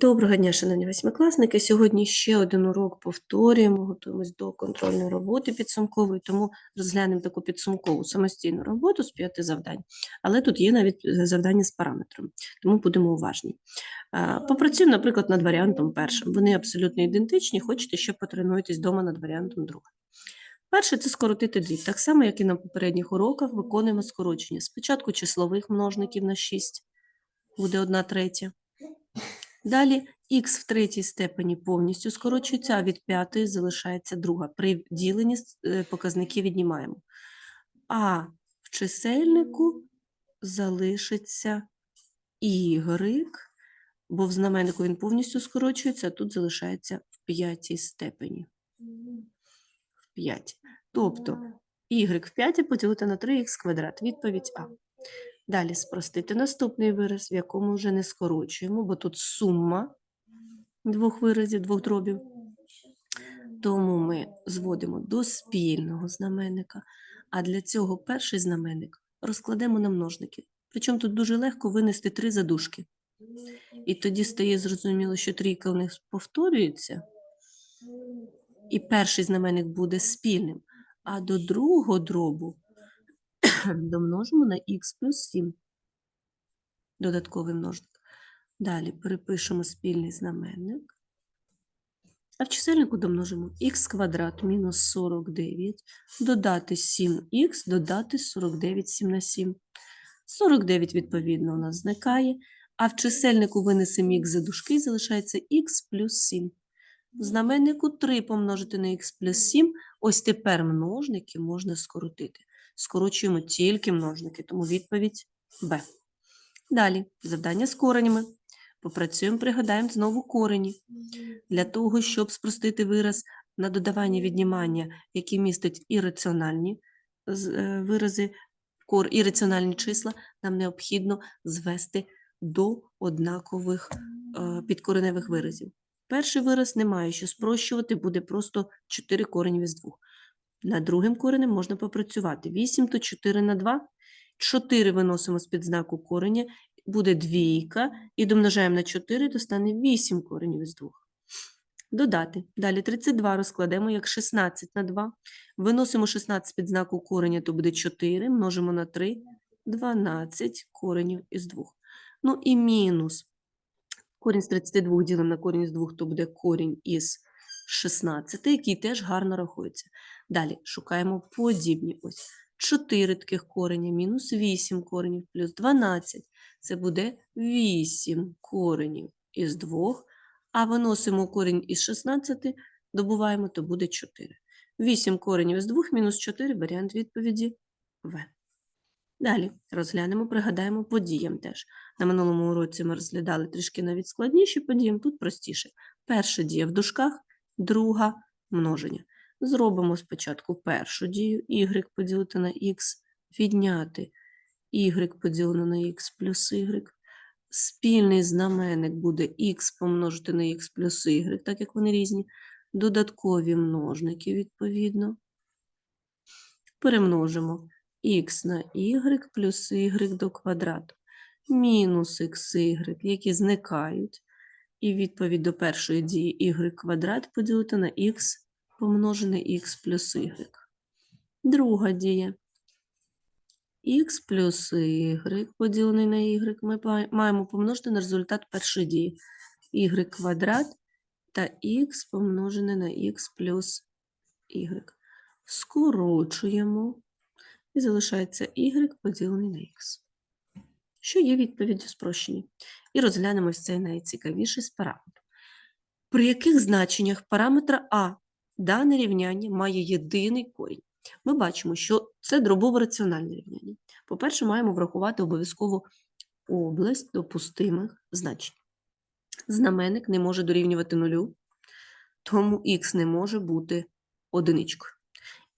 Доброго дня, шановні восьмикласники. Сьогодні ще один урок повторюємо, готуємось до контрольної роботи підсумкової, тому розглянемо таку підсумкову самостійну роботу з п'яти завдань. Але тут є навіть е, завдання з параметром, тому будемо уважні. Попрацюємо, наприклад, над варіантом першим. Вони абсолютно ідентичні, хочете ще потренуєтесь вдома над варіантом другим. Перше це скоротити дріб. Так само, як і на попередніх уроках, виконуємо скорочення. Спочатку числових множників на 6, буде 1 третя. Далі х в третій степені повністю скорочується, а від п'ятої залишається друга. При діленні е, показники віднімаємо. А в чисельнику залишиться y, бо в знаменнику він повністю скорочується, а тут залишається в п'ятій степені. В 5. Тобто y в 5 поділити на 3х квадрат. Відповідь А. Далі спростити наступний вираз, в якому вже не скорочуємо, бо тут сума двох виразів, двох дробів. Тому ми зводимо до спільного знаменника, а для цього перший знаменник розкладемо на множники. Причому тут дуже легко винести три задушки. І тоді стає зрозуміло, що трійка у них повторюється, і перший знаменник буде спільним, а до другого дробу домножимо на х плюс 7. Додатковий множник. Далі перепишемо спільний знаменник. А в чисельнику домножимо х квадрат мінус 49, додати 7х, додати 49 7 на 7. 49, відповідно, у нас зникає, а в чисельнику винесемо х за дужки і залишається х плюс 7. В знаменнику 3 помножити на х плюс 7. Ось тепер множники можна скоротити. Скорочуємо тільки множники, тому відповідь Б. Далі завдання з коренями. Попрацюємо, пригадаємо знову корені. Для того, щоб спростити вираз на додавання віднімання, який містить ірраціональні з- е, вирази, ірраціональні числа, нам необхідно звести до однакових е, підкореневих виразів. Перший вираз немає що спрощувати, буде просто 4 коренів із 2. Над другим коренем можна попрацювати. 8 то 4 на 2. 4 виносимо з-під знаку кореня, буде двійка, і домножаємо на 4, то стане 8 коренів із 2. Додати. Далі 32 розкладемо як 16 на 2. Виносимо 16 під знаку кореня, то буде 4, множимо на 3, 12 коренів із 2. Ну і мінус. Корінь з 32 ділимо на корінь з 2, то буде корінь із 16, який теж гарно рахується. Далі шукаємо подібні. Ось 4 таких кореня, мінус 8 коренів, плюс 12. Це буде 8 коренів із 2, а виносимо корінь із 16, добуваємо, то буде 4. 8 коренів із 2 мінус 4 варіант відповіді В. Далі розглянемо, пригадаємо подіям теж. На минулому уроці ми розглядали трішки навіть складніші події, тут простіше. Перша дія в дужках, друга множення. Зробимо спочатку першу дію y поділити на x, відняти y поділене на x плюс y. Спільний знаменник буде x помножити на x плюс y, так як вони різні. Додаткові множники, відповідно. Перемножимо х на y плюс y до квадрату. Мінус xy, які зникають. І відповідь до першої дії y квадрат поділити на х помножене х плюс y. Друга дія. х плюс y поділений на y ми маємо помножити на результат першої дії. y квадрат та х помножене на х плюс y. Скорочуємо. І залишається y поділений на х. Що є відповіддю спрощення? І розглянемо цей найцікавіший з параметрів. При яких значеннях параметра А дане рівняння має єдиний корінь? Ми бачимо, що це дробово раціональне рівняння. По-перше, маємо врахувати обов'язково область допустимих значень. Знаменник не може дорівнювати нулю, тому х не може бути одиничкою.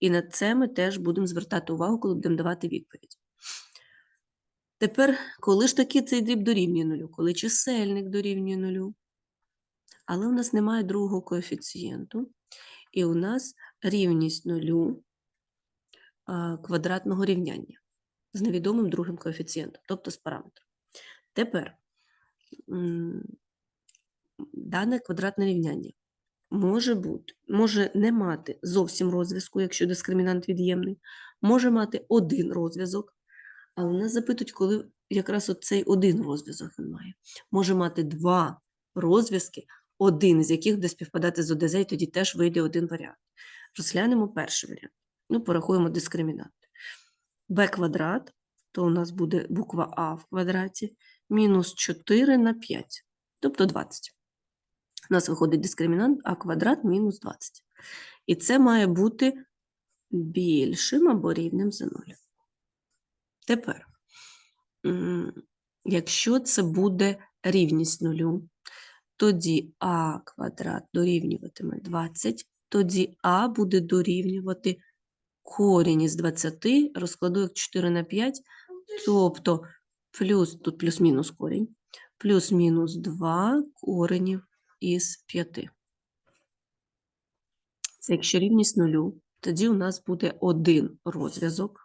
І на це ми теж будемо звертати увагу, коли будемо давати відповідь. Тепер, коли ж таки цей дріб дорівнює нулю? Коли чисельник дорівнює нулю? Але у нас немає другого коефіцієнту, і у нас рівність нулю квадратного рівняння з невідомим другим коефіцієнтом, тобто з параметром. Тепер дане квадратне рівняння може бути, може не мати зовсім розв'язку, якщо дискримінант від'ємний, може мати один розв'язок, але нас запитують, коли якраз оцей один розв'язок він має. Може мати два розв'язки, один з яких буде співпадати з ОДЗ, і тоді теж вийде один варіант. Розглянемо перший варіант. Ну, порахуємо дискримінант. b квадрат, то у нас буде буква А в квадраті, мінус 4 на 5, тобто 20. У нас виходить дискримінант а квадрат мінус 20. І це має бути більшим або рівним за 0. Тепер, якщо це буде рівність нулю, тоді а квадрат дорівнюватиме 20, тоді а буде дорівнювати корінь із 20, розкладу як 4 на 5, тобто плюс, тут плюс-мінус корінь, плюс-мінус 2 коренів із 5. Це якщо рівність нулю, тоді у нас буде один розв'язок.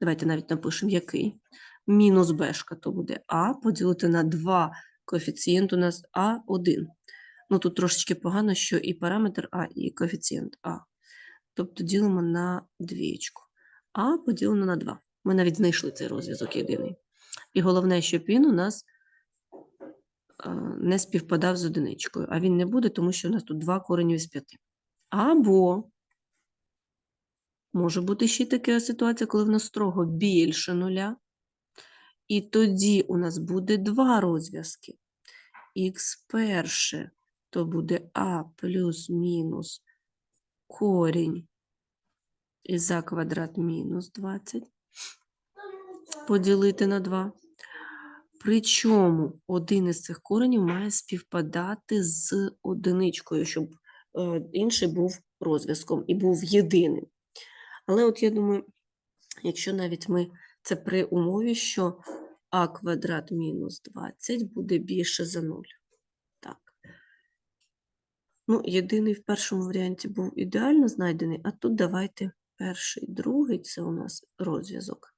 Давайте навіть напишемо, який. Мінус бешка, то буде А, поділити на 2 коефіцієнт у нас А1. Ну, тут трошечки погано, що і параметр А, і коефіцієнт А. Тобто ділимо на двієчку. А поділено на 2. Ми навіть знайшли цей розв'язок єдиний. І головне, щоб він у нас е, не співпадав з одиничкою. А він не буде, тому що у нас тут 2 коренів із 5. Або може бути ще така ситуація, коли в нас строго більше нуля. І тоді у нас буде два розв'язки. Х перше, то буде А плюс мінус корінь із А квадрат мінус 20 поділити на 2. Причому один із цих коренів має співпадати з одиничкою, щоб е, інший був розв'язком і був єдиним. Але от я думаю, якщо навіть ми це при умові, що а квадрат мінус 20 буде більше за 0. Так. Ну, єдиний в першому варіанті був ідеально знайдений, а тут давайте перший, другий це у нас розв'язок.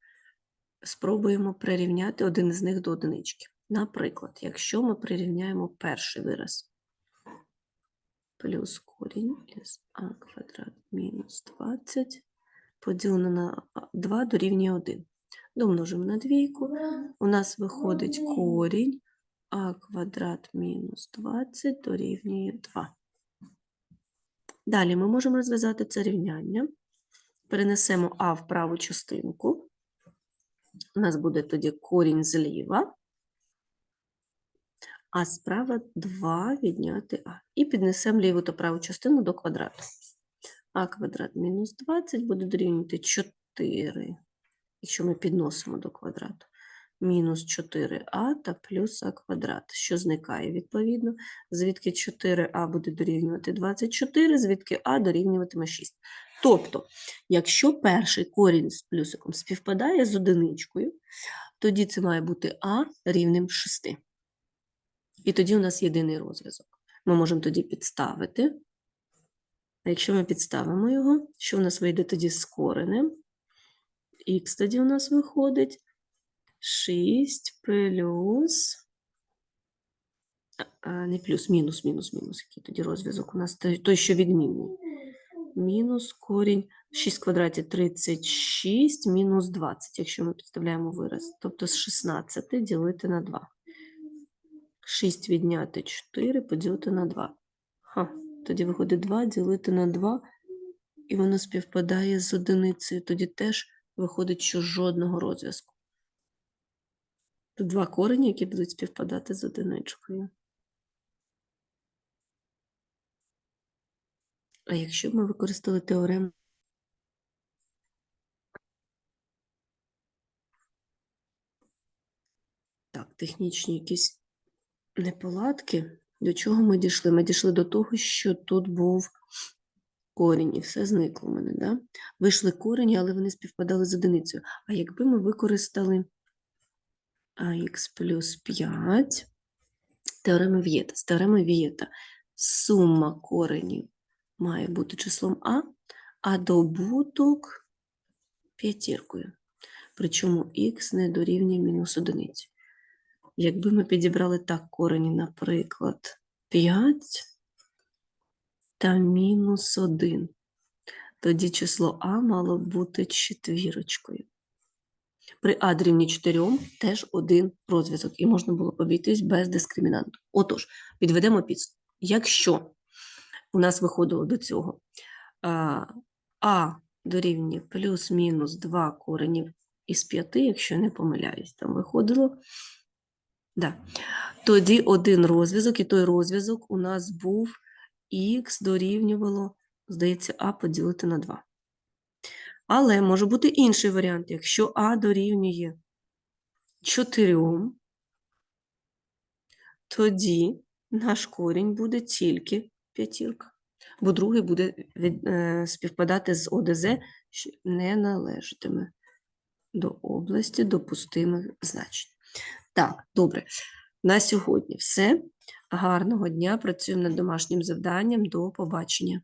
Спробуємо прирівняти один із них до одинички. Наприклад, якщо ми прирівняємо перший вираз плюс корінь із а квадрат мінус 20 поділено на 2 дорівнює 1. Домножимо на двійку. У нас виходить корінь а квадрат мінус 20 дорівнює 2. Далі ми можемо розв'язати це рівняння. Перенесемо а в праву частинку. У нас буде тоді корінь зліва, а справа 2 відняти а. І піднесемо ліву та праву частину до квадрату. а квадрат мінус 20 буде дорівнювати 4 якщо ми підносимо до квадрату, мінус 4а та плюс а квадрат, що зникає відповідно, звідки 4а буде дорівнювати 24, звідки а дорівнюватиме 6. Тобто, якщо перший корінь з плюсиком співпадає з одиничкою, тоді це має бути а рівним 6. І тоді у нас єдиний розв'язок. Ми можемо тоді підставити. А якщо ми підставимо його, що у нас вийде тоді з коренем? Х тоді у нас виходить 6 плюс, не плюс, мінус, мінус, мінус. Який тоді розв'язок у нас той, що відмінний. Мінус корінь 6 квадратів 36, мінус 20, якщо ми підставляємо вираз. Тобто з 16 ділити на 2. 6 відняти 4 поділити на 2. Ха, тоді виходить 2 ділити на 2, і воно співпадає з одиницею. Тоді теж виходить, що жодного розв'язку. Тут два корені, які будуть співпадати з одиничкою. А якщо ми використали теорему Так, технічні якісь неполадки. До чого ми дійшли? Ми дійшли до того, що тут був корінь, і все зникло в мене. Да? Вийшли корені, але вони співпадали з одиницею. А якби ми використали ах плюс 5, теорема Вієта. З теореми Вієта сума коренів має бути числом А, а добуток п'ятіркою. Причому х не дорівнює мінус одиниці. Якби ми підібрали так корені, наприклад, 5 та мінус 1. Тоді число А мало бути четвірочкою. При А дорівнює 4 теж один розв'язок, і можна було обійтись без дискримінанту. Отож, підведемо підсумок. Якщо у нас виходило до цього а, а дорівнює плюс-мінус 2 коренів із 5, якщо не помиляюсь, там виходило. Да. Тоді один розв'язок, і той розв'язок у нас був х дорівнювало, здається, а поділити на 2. Але може бути інший варіант, якщо а дорівнює 4, тоді наш корінь буде тільки п'ятірка, бо другий буде від, е, співпадати з ОДЗ, що не належатиме до області допустимих значень. Так, добре. На сьогодні все. Гарного дня. Працюємо над домашнім завданням. До побачення.